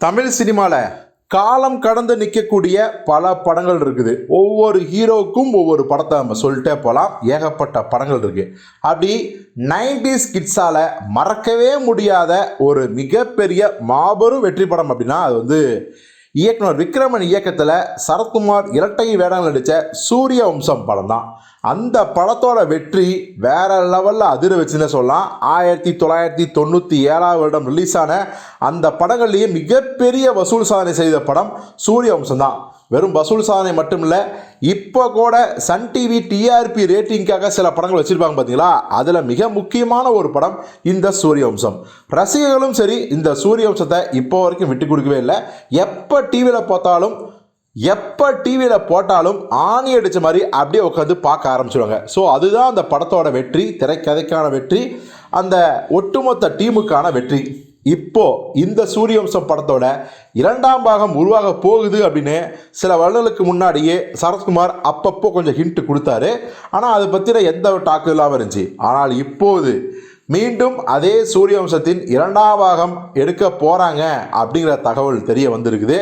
தமிழ் சினிமாவில் காலம் கடந்து நிற்கக்கூடிய பல படங்கள் இருக்குது. ஒவ்வொரு ஹீரோவுக்கும் ஒவ்வொரு படத்தை நம்ம சொல்லிட்டே போகலாம் ஏகப்பட்ட படங்கள் இருக்குது அப்படி நைன்டிஸ் கிட்ஸால் மறக்கவே முடியாத ஒரு மிகப்பெரிய மாபெரும் வெற்றி படம் அப்படின்னா அது வந்து இயக்குனர் விக்ரமன் இயக்கத்தில் சரத்குமார் இரட்டை வேடங்கள் நடித்த சூரிய வம்சம் படம் தான் அந்த படத்தோட வெற்றி வேற லெவலில் அதிர வச்சுன்னு சொல்லலாம். ஆயிரத்தி தொள்ளாயிரத்தி தொண்ணூற்றி ஏழாவது வருடம் ரிலீஸ் ஆன அந்த படங்கள்லேயே மிகப்பெரிய வசூல் சாதனை செய்த படம் சூரிய வம்சம் தான் வெறும் வசூல் சாதனை மட்டும் இல்லை இப்போ கூட சன் டிவி டிஆர்பி ரேட்டிங்காக சில படங்கள் வச்சுருப்பாங்க பார்த்தீங்களா அதில் மிக முக்கியமான ஒரு படம் இந்த சூரிய வம்சம் ரசிகர்களும் சரி இந்த சூரிய வம்சத்தை இப்போ வரைக்கும் விட்டு கொடுக்கவே இல்லை. எப்போ டிவியில் பார்த்தாலும் எப்போ டிவியில் போட்டாலும் ஆணி அடித்த மாதிரி அப்படியே உட்காந்து பார்க்க ஆரம்பிச்சிடுவாங்க ஸோ அதுதான் அந்த படத்தோட வெற்றி திரைக்கதைக்கான வெற்றி அந்த ஒட்டுமொத்த டீமுக்கான வெற்றி. இப்போ இந்த சூரியவம்சம் படத்தோட இரண்டாம் பாகம் உருவாக போகுது அப்படின்னு சில வருடங்களுக்கு முன்னாடியே சரத்குமார் அப்பப்போ கொஞ்சம் ஹிண்ட் கொடுத்தாரு. ஆனால் அதை பற்றின எந்த ஒரு டாக்கு இல்லாமல் இருந்துச்சு. ஆனால் இப்போது மீண்டும் அதே சூரியவம்சத்தின் இரண்டாம் பாகம் எடுக்க போகிறாங்க அப்படிங்கிற தகவல் தெரிய வந்திருக்குது.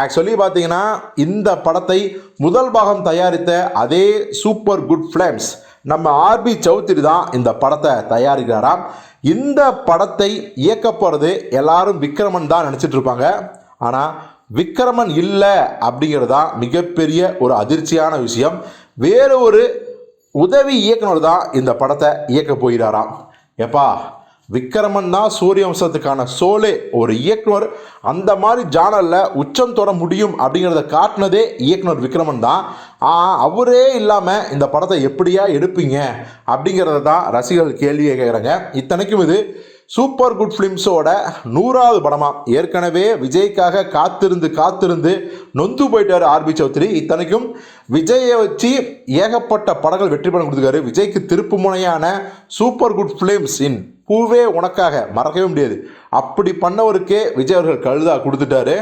ஆக்சுவலி பார்த்தீங்கன்னா இந்த படத்தை முதல் பாகம் தயாரித்த அதே சூப்பர் குட் ஃபிளேம்ஸ் நம்ம ஆர்பி சௌத்ரி தான் இந்த படத்தை தயாரிக்கிறாராம். இந்த படத்தை இயக்க போகிறது எல்லாரும் விக்ரமன் தான் நினச்சிட்டு இருப்பாங்க. ஆனால் விக்ரமன் இல்லை அப்படிங்கிறது தான் மிகப்பெரிய ஒரு அதிர்ச்சியான விஷயம். வேறு ஒரு உதவி இயக்குனர் தான் இந்த படத்தை இயக்க போகிறாராம். எப்பா விக்ரமன் தான் சூரிய வம்சத்துக்கான சோலே ஒரு இயக்குனர். அந்த மாதிரி ஜானலில் உச்சம் தொட முடியும் அப்படிங்கிறத காட்டினதே இயக்குனர் விக்ரமன் தான். அவரே இல்லாமல் இந்த படத்தை எப்படியா எடுப்பீங்க? அப்படிங்கிறத தான் ரசிகர்கள் கேள்வியை கேட்குறாங்க இத்தனைக்கும் இது சூப்பர் குட் ஃபிலிம்ஸோட நூறாவது படமாக ஏற்கனவே விஜய்க்காக காத்திருந்து காத்திருந்து நொந்து போயிட்டார் ஆர்பி சௌத்ரி. இத்தனைக்கும் விஜயை வச்சு ஏகப்பட்ட படங்கள் வெற்றி படம் கொடுத்துருக்காரு. விஜய்க்கு திருப்பு முனையான Super Good Films in Poove Unakkaga மறக்கவே முடியாது. அப்படி பண்ணவருக்கே விஜய் அவர்கள் கழுதா கொடுத்துட்டாரு.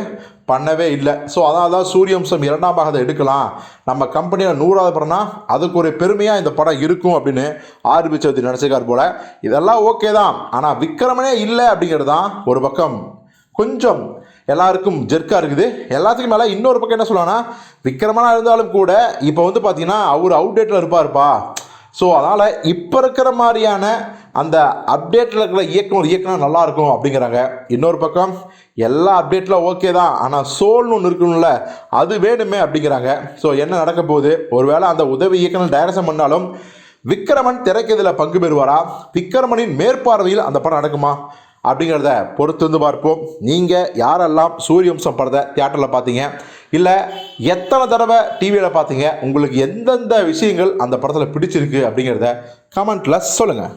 பண்ணவே இல்லை. ஸோ அதனால தான் சூரியம்சம் இரண்டாம் பாகத்தை எடுக்கலாம். நம்ம கம்பெனியில் நூறாவது படம்னா அதுக்கு ஒரு பெருமையாக இந்த படம் இருக்கும் அப்படின்னு ஆர்பி சௌத்ரி நினச்சிக்கார் போல. இதெல்லாம் ஓகே தான். ஆனால் விக்ரமனே இல்லை அப்படிங்கிறது தான் ஒரு பக்கம். கொஞ்சம் எல்லாருக்கும் ஜெர்க்காக இருக்குது. எல்லாத்துக்கும் மேலே இன்னொரு பக்கம் என்ன சொல்லலாம்னா விக்ரமனாக இருந்தாலும் கூட இப்போ வந்து பார்த்தீங்கன்னா அவர் அவுடேட்டில் இருப்பாருப்பா. ஸோ அதனால் இப்போ இருக்கிற மாதிரியான அந்த அப்டேட்டில் இருக்கிற இயக்கம் இயக்கம் நல்லா இருக்கும் அப்படிங்கிறாங்க. இன்னொரு பக்கம் எல்லா அப்டேட்டில் ஓகே தான். ஆனால் சோல்னு ஒன்று இருக்கணும்ல அது வேணுமே அப்படிங்கிறாங்க. ஸோ என்ன நடக்க போகுது? ஒருவேளை அந்த உதவி இயக்கம் டைரக்ஷன் பண்ணாலும் விக்ரமன் திரைக்கதில் பங்கு பெறுவாரா? விக்ரமனின் மேற்பார்வையில் அந்த படம் நடக்குமா? அப்படிங்கிறத பொறுத்து வந்து பார்ப்போம். நீங்கள் யாரெல்லாம் சூரியவம்சம் படத்தை தியேட்டரில் பார்த்தீங்க? இல்லை எத்தனை தடவை டிவியில் பார்த்தீங்க உங்களுக்கு எந்தெந்த விஷயங்கள் அந்த படத்தில் பிடிச்சிருக்கு அப்படிங்கிறத கமெண்ட்டில் சொல்லுங்கள்